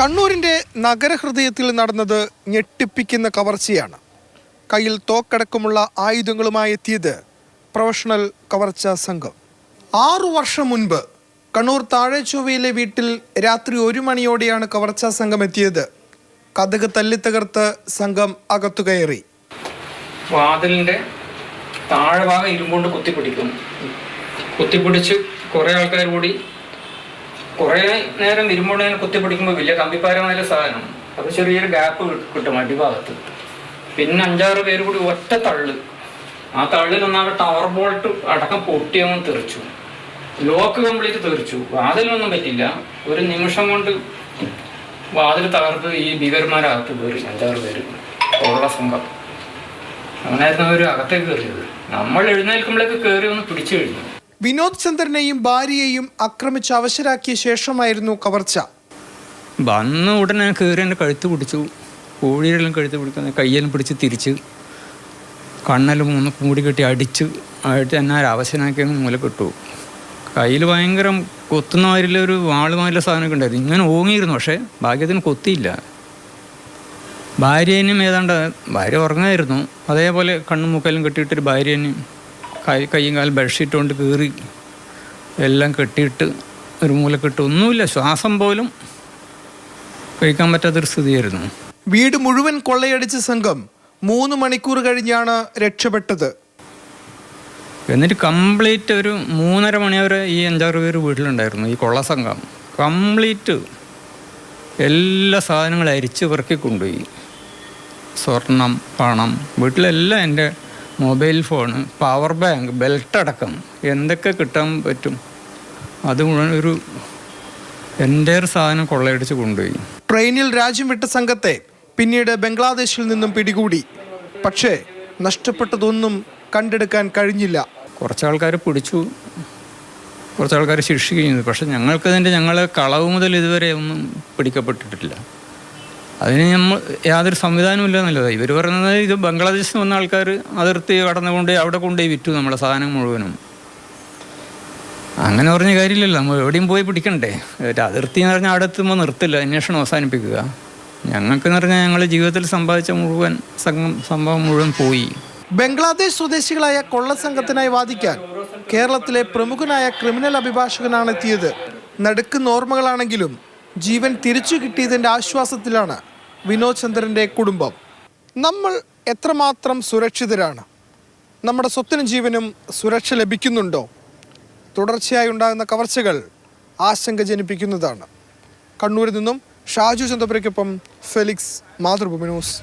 കണ്ണൂരിന്റെ നഗരഹൃദയത്തിൽ നടന്നത് ഞെട്ടിപ്പിക്കുന്ന കവർച്ചയാണ്. കയ്യിൽ തോക്കടക്കമുള്ള ആയുധങ്ങളുമായി എത്തിയത് പ്രൊഫഷണൽ കവർച്ച സംഘം. ആറു വർഷം മുൻപ് കണ്ണൂർ താഴെച്ചൊവ്വയിലെ വീട്ടിൽ രാത്രി ഒരു മണിയോടെയാണ് കവർച്ച സംഘം എത്തിയത്. കഥക് തല്ലിത്തകർത്ത് സംഘം അകത്തു കയറി. വാതിലിന്റെ താഴെ ഭാഗം ഇരുമ്പുകൊണ്ട് കുത്തിപ്പിടിക്കും കുത്തിപ്പിടിച്ച് കുറേ ആൾക്കാർ കൂടി കുറേ നേരം ഇരുമ്പുകൊണ്ട് കുത്തി കുത്തിപ്പിടിക്കുമ്പോൾ വലിയ കമ്പിപ്പാരമായ സാധനം. അത് ചെറിയൊരു ഗ്യാപ്പ് കിട്ടും അടിഭാഗത്ത്. പിന്നെ അഞ്ചാറ് പേര് കൂടി ഒറ്റ തള്ളു. ആ തള്ളിൽ ഒന്നാകെ ടവർ ബോൾട്ട് അടക്കം പൊട്ടിയൊന്നും തെറിച്ചു. ലോക്ക് കംപ്ലീറ്റ് തെറിച്ചു. വാതിലൊന്നും പറ്റില്ല ഒരു നിമിഷം കൊണ്ട് വാതിൽ തകർത്ത് ഈ ഭീകരന്മാരകത്ത് കയറി അഞ്ചാറ് പേര്. ഉള്ള സംഘം അങ്ങനെയായിരുന്നു അവർ അകത്തേക്ക് കയറിയത്. നമ്മൾ എഴുന്നേൽക്കുമ്പോഴേക്ക് കയറി ഒന്ന് പിടിച്ചു കഴിഞ്ഞു. വിനോദ് ചന്ദ്രനെയും ഭാര്യയെയും ആക്രമിച്ച് അവശരാക്കിയ ശേഷമായിരുന്നു കവർച്ച. വന്ന ഉടനെ കയറി എന്റെ കഴുത്ത് പിടിച്ചു. കോഴിയെല്ലാം കഴുത്ത് പിടിക്കുന്ന കയ്യെല്ലാം പിടിച്ച് തിരിച്ച്. കണ്ണെല്ലാം മൂന്ന് മൂടി കെട്ടി അടിച്ച് ആയിട്ട് എന്നെ അവശനാക്കിയെന്ന് മൂല കിട്ടു കയ്യിൽ ഭയങ്കര കൊത്തുന്ന മാതിരിയുള്ള ഒരു വാളുമാതിരിയുള്ള സാധനമൊക്കെ ഉണ്ടായിരുന്നു. ഇങ്ങനെ ഓങ്ങിയിരുന്നു പക്ഷേ ഭാഗ്യത്തിന് കൊത്തിയില്ല. ഭാര്യേനും ഏതാണ്ട് ഭാര്യ ഉറങ്ങായിരുന്നു. അതേപോലെ കണ്ണും മുക്കെല്ലാം കെട്ടിയിട്ടൊരു ഭാര്യേനും കൈ കൈയും കാലും ബെഡ്ഷീറ്റ് കൊണ്ട് കീറി എല്ലാം കെട്ടിയിട്ട് ഒരു മൂലക്കെട്ട് ഒന്നുമില്ല ശ്വാസം പോലും കഴിക്കാൻ പറ്റാത്തൊരു സ്ഥിതിയായിരുന്നു. വീട് മുഴുവൻ കൊള്ളയടിച്ച സംഘം മൂന്ന് മണിക്കൂർ കഴിഞ്ഞാണ് രക്ഷപ്പെട്ടത്. എന്നിട്ട് കംപ്ലീറ്റ് ഒരു മൂന്നര മണി വരെ ഈ അഞ്ചാറ് പേര് വീട്ടിലുണ്ടായിരുന്നു ഈ കൊള്ള സംഘം. കംപ്ലീറ്റ് എല്ലാ സാധനങ്ങളും അരിച്ച് പെറുക്കി കൊണ്ടുപോയി സ്വർണം പണം വീട്ടിലെല്ലാം എന്റെ mobile phone power bank belt അടക്കം എന്തൊക്കെ കിട്ടാൻ പറ്റും? അത് മുഴുവൻ ഒരു എന്റെ സാധനം കൊള്ളയടിച്ച് കൊണ്ടുപോയി. ട്രെയിനിൽ രാജ്യം വിട്ട സംഘത്തെ പിന്നീട് ബംഗ്ലാദേശിൽ നിന്നും പിടികൂടി. പക്ഷേ നഷ്ടപ്പെട്ടതൊന്നും കണ്ടെടുക്കാൻ കഴിഞ്ഞില്ല. കുറച്ച് ആൾക്കാർ പിടിച്ചു. കുറച്ച് ആൾക്കാർ ശിക്ഷിക്കുന്നു പക്ഷെ ഞങ്ങൾക്കതിന്റെ ഞങ്ങൾ കളവ് മുതൽ ഇതുവരെ ഒന്നും പിടിക്കപ്പെട്ടിട്ടില്ല. അതിന് നമ്മൾ യാതൊരു സംവിധാനവും ഇല്ല എന്നുള്ളത് ഇവർ പറയുന്നത് ഇത് ബംഗ്ലാദേശിൽ വന്ന ആൾക്കാർ അതിർത്തി കടന്നുകൊണ്ട് അവിടെ കൊണ്ടുപോയി വിറ്റു നമ്മളെ സാധനം മുഴുവനും. അങ്ങനെ പറഞ്ഞ കാര്യമില്ലല്ലോ. നമ്മൾ എവിടെയും പോയി പിടിക്കണ്ടേ. ഒരു അതിർത്തി എന്ന് പറഞ്ഞാൽ അവിടെ എത്തുമ്പോൾ നിർത്തില്ല. അന്വേഷണം അവസാനിപ്പിക്കുക. ഞങ്ങൾക്കെന്ന് പറഞ്ഞാൽ ഞങ്ങൾ ജീവിതത്തിൽ സമ്പാദിച്ച മുഴുവൻ സംഭവം മുഴുവൻ പോയി. ബംഗ്ലാദേശ് സ്വദേശികളായ കൊള്ളസംഘത്തിനായി വാദിക്കാൻ കേരളത്തിലെ പ്രമുഖനായ ക്രിമിനൽ അഭിഭാഷകനാണ് എത്തിയത്. നടുക്കുന്ന ഓർമ്മകളാണെങ്കിലും ജീവൻ തിരിച്ചു കിട്ടിയതിന്റെ ആശ്വാസത്തിലാണ് വിനോദ് ചന്ദ്രന്റെ കുടുംബം. നമ്മൾ എത്രമാത്രം സുരക്ഷിതരാണ്? നമ്മുടെ സ്വത്തിനും ജീവനും സുരക്ഷ ലഭിക്കുന്നുണ്ടോ? തുടർച്ചയായി ഉണ്ടാകുന്ന കവർച്ചകൾ ആശങ്ക ജനിപ്പിക്കുന്നതാണ്. കണ്ണൂരിൽ നിന്നും ഷാജു ചന്ദ്രപുരയ്ക്കൊപ്പം ഫെലിക്സ് മാതൃഭൂമി ന്യൂസ്.